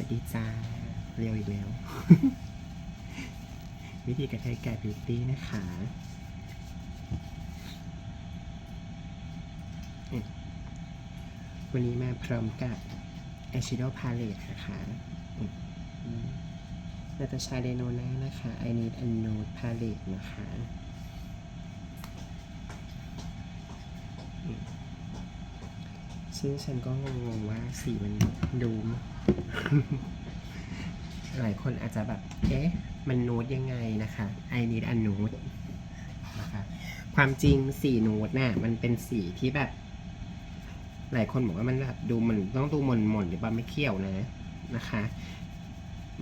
วัสดีจ้าเรียวอีกแล้ว วิธีกระเทยแก่บิวตี้นะคะวันนี้มาพร้อมกับ Eyeshadow Palette นะคะนาตาชาเดโนนานะคะ I need a nude palette นะคะซึ่งฉันก็งงว่าสีมัน ดูหลายคนอาจจะแบบ เอ๊ะ มันนูดยังไงนะคะ I need a nude นะคะความจริงสีนูดน่ะมันเป็นสีที่แบบ หลายคนบอกว่ามันแบบดูมันต้องดูหม่นหม่นหรือว่าไม่เขี้ยวนะนะคะ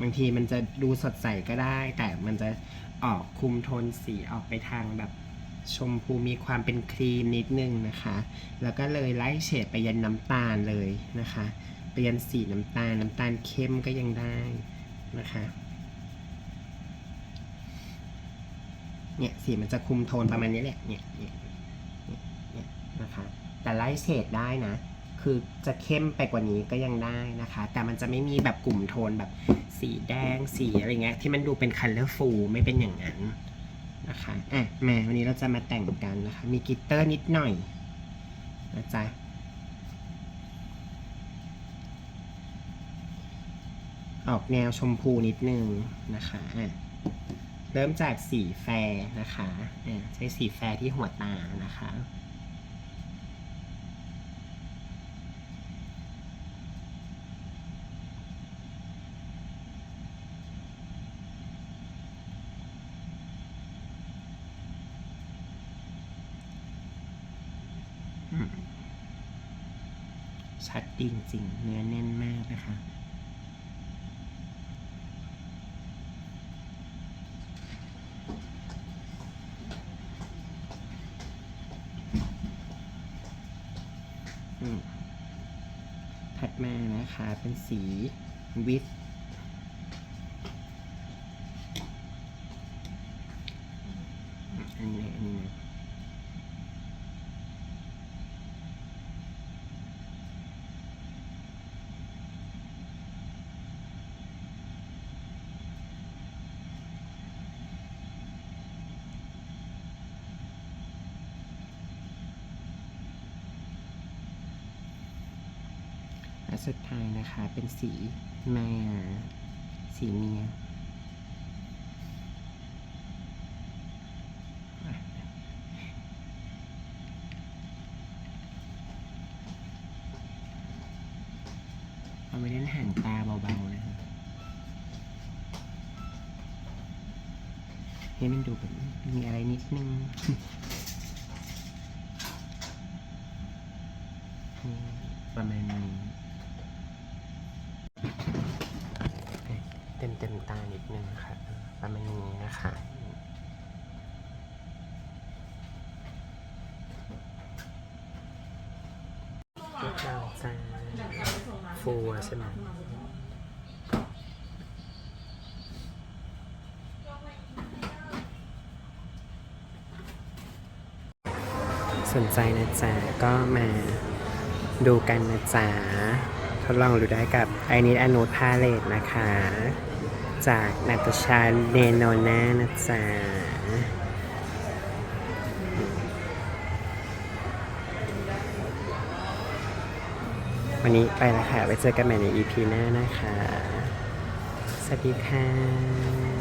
บางทีมันจะดูสดใสก็ได้ แต่มันจะออกคุมโทนสีออกไปทางแบบชมพูมีความเป็นครีมนิดนึงนะคะ แล้วก็เลยไล่เฉดไปยันน้ำตาลเลยนะคะ ไปลี่ยนสีน้ำตาล น้ำตาลเข้มก็ยังได้นะคะเนี่ยสีมันจะคุมโทนประมาณนี้แหละเนี่ยเนี่ยเนี่ยนะคะแต่ไล่เฉดได้นะ คือจะเข้มไปกว่านี้ก็ยังได้นะคะ แต่มันจะไม่มีแบบกลุ่มโทนแบบสีแดงสีอะไรเงี้ยที่มันดูเป็น colorful ไม่เป็นอย่างนั้นนะคะอะมาวันนี้เราจะมาแต่งกันนะคะ มีกิตเตอร์นิดหน่อยนะจ๊ะ ออกแนวชมพูนิดนึงนะคะอะเริ่มจากสีแฟร์นะคะอะใช้สีแฟร์ที่หัวตานะคะชัดจริงๆเนื้อแน่นมากนะคะ อืม ถัดมานะคะเป็นสีวิทอันนี้อันนี้นะ และสุดท้ายนะคะเป็นสีแม่สีเมียเอาไปเล่นห่างตาเบาๆนะคะให้มันดูแบบมีอะไรนิดนึงประมาณนี้เต็ มเต็มๆตานิดนึงค่ะประมาณนี้นะคะเรียบร้อยจ้าฟูใช่ไหมสนใจนะจ๊ะก็มาดูกันนะจ๊ะทดลองดูได้กับ I Need a Nude Palette นะคะ จากนาตาชาเนโนนานะจ๊ะวันนี้ไปแล้วค่ะไว้เจอกันใหม่ใน EP หน้านะคะ สวัสดีค่ะ